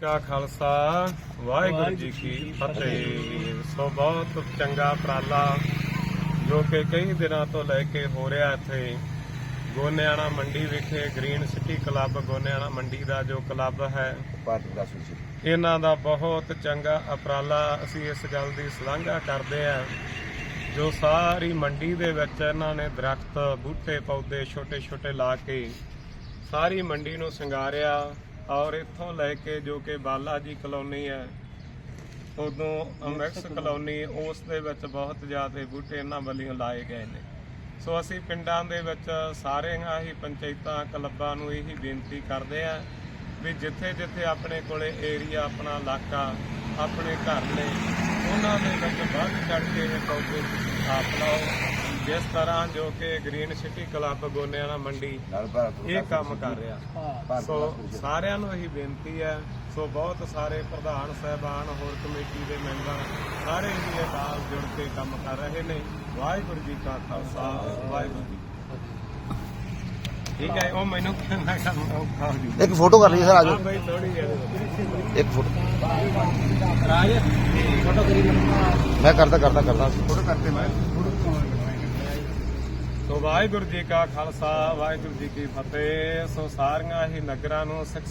ਕਾ ਖਾਲਸਾ, ਵਾਹਿਗੁਰੂ ਜੀ ਕੀ ਫਤਿਹ। ਸੋ ਬਹੁਤ ਚੰਗਾ ਉਪਰਾਲਾ ਜੋ ਕਿ ਕਈ ਦਿਨਾਂ ਤੋਂ ਲੈ ਕੇ ਹੋ ਰਿਹਾ ਇੱਥੇ। ਗੋਨਿਆਣਾ ਮੰਡੀ ਵਿਖੇ ਗ੍ਰੀਨ ਸਿਟੀ ਕਲੱਬ, ਗੋਨਿਆਣਾ ਮੰਡੀ ਦਾ ਜੋ ਕਲੱਬ ਹੈ, ਇਹਨਾਂ ਦਾ ਬਹੁਤ ਚੰਗਾ ਉਪਰਾਲਾ ਅਸੀਂ ਇਸ ਗੱਲ ਦੀ ਸ਼ਲਾਘਾ ਕਰਦੇ ਹਾਂ। ਜੋ ਸਾਰੀ ਮੰਡੀ ਦੇ ਵਿੱਚ ਇਹਨਾਂ ਨੇ ਦਰਖਤ, ਬੂਟੇ, ਪੌਦੇ ਛੋਟੇ ਛੋਟੇ ਲਾ ਕੇ ਸਾਰੀ ਮੰਡੀ ਨੂੰ ਸ਼ਿੰਗਾਰਿਆ। ਔਰ ਇੱਥੋਂ ਲੈ ਕੇ ਜੋ ਕਿ ਬਾਲਾ ਜੀ ਕਲੋਨੀ ਹੈ ਉਦੋਂ ਅਮੈਕਸ ਕਲੋਨੀ। ਉਸ ਦੇ ਵਿੱਚ ਬਹੁਤ ਜ਼ਿਆਦਾ ਬੂਟੇ ਇਹਨਾਂ ਵੱਲੋਂ ਲਾਏ ਗਏ ਨੇ। ਸੋ ਅਸੀਂ ਪਿੰਡਾਂ ਦੇ ਵਿੱਚ ਸਾਰਿਆਂ ਹੀ ਪੰਚਾਇਤਾਂ ਕਲੱਬਾਂ ਨੂੰ ਇਹੀ ਬੇਨਤੀ ਕਰਦੇ ਆ ਵੀ ਜਿੱਥੇ ਜਿੱਥੇ ਆਪਣੇ ਕੋਲੇ ਏਰੀਆ ਆਪਣਾ ਇਲਾਕਾ ਆਪਣੇ ਘਰ ਨੇ ਉਹਨਾਂ ਦੇ ਵਿੱਚ ਵੱਧ ਚੜ ਕੇ ਇਹ ਪੌਦੇ ਆਪ ਲਾਓ। ਜਿਸ ਤਰ੍ਹਾਂ ਜੋ ਕਿ ਗ੍ਰੀਨ ਸਿਟੀ ਕਲੱਬ ਗੋਨਿਆਣਾ ਮੰਡੀ ਇਹ ਕੰਮ ਕਰ ਰਿਹਾ। ਸੋ ਸਾਰਿਆਂ ਨੂੰ ਇਹੀ ਬੇਨਤੀ ਹੈ। ਸੋ ਬਹੁਤ ਸਾਰੇ ਪ੍ਰਧਾਨ ਸਹਿਬਾਨ ਹੋਰ ਕਮੇਟੀ ਦੇ ਮੈਂਬਰ ਸਾਰੇ ਹੀ ਇਹ ਨਾਲ ਜੁੜ ਕੇ ਕੰਮ ਕਰ ਰਹੇ ਨੇ। ਵਾਹਿਗੁਰੂ ਜੀ ਕਾ ਖਾਲਸਾ ਵਾਹਿਗੁਰੂ ਜੀ। ਠੀਕ ਹੈ ਉਹ ਮੈਨੂੰ ਮੈਂ ਕੰਮ ਔਖਾ ਹੋ ਜੂ ਇੱਕ ਫੋਟੋ ਕਰ ਲਈਏ ਸਰ ਆਜੋ। ਬਈ ਥੋੜੀ ਜਿਹੀ। ਇੱਕ ਫੋਟੋ। ਰਾਜ। ਫੋਟੋ ਕਰੀ ਮੈਂ ਕਰਦਾ ਕਰਦਾ ਕਰਦਾ। ਫੋਟੋ ਕਰਤੇ ਮੈਂ। ਸੋ ਵਾਹਿਗੁਰੂ ਜੀ ਕਾ ਖਾਲਸਾ, ਵਾਹਿਗੁਰੂ ਜੀ ਕੀ ਫਤਿਹ। ਸੋ ਸਾਰੀਆਂ ਹੀ ਨਗਰਾਂ ਨੂੰ ਸਿੱਖ